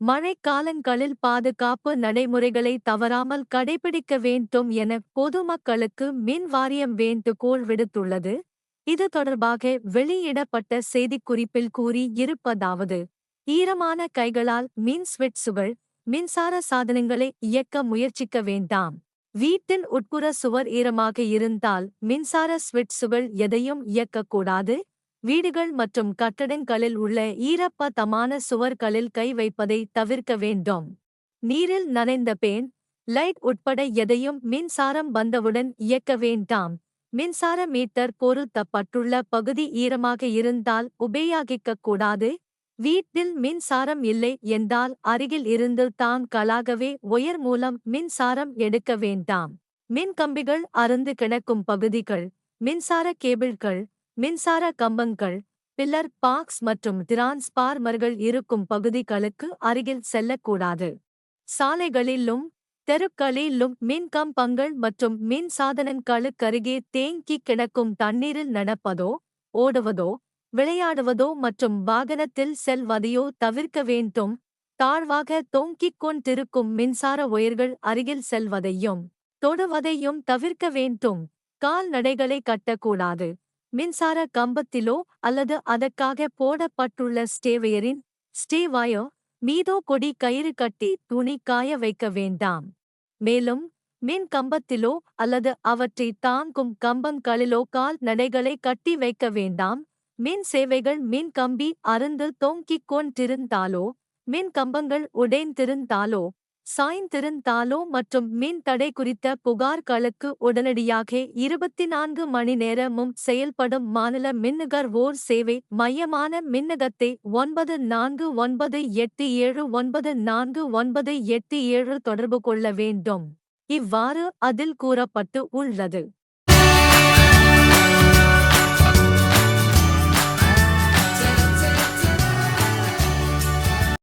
மழைக்காலங்களில் பாதுகாப்பு நடைமுறைகளை தவறாமல் கடைபிடிக்க வேண்டும் என பொதுமக்களுக்கு மின் வாரியம் வேண்டுகோள் விடுத்துள்ளது. இது தொடர்பாக வெளியிடப்பட்ட செய்திக்குறிப்பில் கூறி இருப்பதாவது ஈரமான கைகளால் மின் ஸ்விட்சுகள் மின்சார சாதனங்களை இயக்க முயற்சிக்க வேண்டாம். வீட்டின் உட்புற சுவர் ஈரமாக இருந்தால் மின்சார ஸ்விட்சுகள் எதையும் இயக்கக்கூடாது. வீடுகள் மற்றும் கட்டடங்களில் உள்ள ஈரப்பதமான சுவர்களில் கை வைப்பதை தவிர்க்க வேண்டும். நீரில் நனைந்த பேன் லைட் உட்பட எதையும் மின்சாரம் வந்தவுடன் இயக்க வேண்டாம். மின்சார மீட்டர் பொருத்தப்பட்டுள்ள பகுதி ஈரமாக இருந்தால் உபயோகிக்கக்கூடாது வீட்டில் மின்சாரம் இல்லை என்றால் அருகில் இருந்து தாங்களாகவே ஒயர் மூலம் மின்சாரம் எடுக்க வேண்டாம். மின் கம்பிகள் அருந்து கிடக்கும் பகுதிகள் மின்சார கேபிள்கள் மின்சார கம்பங்கள் பில்லர் பாக்ஸ் மற்றும் டிரான்ஸ்பார்மர்கள் இருக்கும் பகுதிகளுக்கு அருகில் செல்லக்கூடாது. சாலைகளிலும் தெருக்களிலும் மின் கம்பங்கள் மற்றும் மின் சாதனங்களுக்கருகே தேங்கி கிடக்கும் தண்ணீரில் நடப்பதோ ஓடுவதோ விளையாடுவதோ மற்றும் வாகனத்தில் செல்வதையோ தவிர்க்க வேண்டும். தாழ்வாக தொங்கிக் கொண்டிருக்கும் மின்சார ஒயர்கள் அருகில் செல்வதையும் தொடுவதையும் தவிர்க்க வேண்டும். கால்நடைகளை கட்டக்கூடாது. மின்சார கம்பத்திலோ அல்லது அதற்காக போடப்பட்டுள்ள ஸ்டேவயரின் ஸ்டேவாயோ மீதோ கொடி கயிறு கட்டி துணி காய வைக்க வேண்டாம். மேலும் மின் கம்பத்திலோ அல்லது அவற்றை தாங்கும் கம்பங்களிலோ கால் நடைகளை கட்டி வைக்க வேண்டாம். மின் சேவைகள் மின் கம்பி அருந்து தொங்கிக் கொண்டிருந்தாலோ மின் கம்பங்கள் உடைந்திருந்தாலோ சாய்ந்திருந்தாலோ மற்றும் மின் தடை குறித்த புகார்களுக்கு உடனடியாக இருபத்தி நான்கு மணி நேரமும் செயல்படும் மாநில மின்னுகர்வோர் சேவை மையமான மின்னகத்தை ஒன்பது நான்கு ஒன்பது எட்டு ஏழு ஒன்பது நான்கு ஒன்பது எட்டு ஏழு தொடர்பு கொள்ள வேண்டும். இவ்வாறு அதில் கூறப்பட்டு உள்ளது.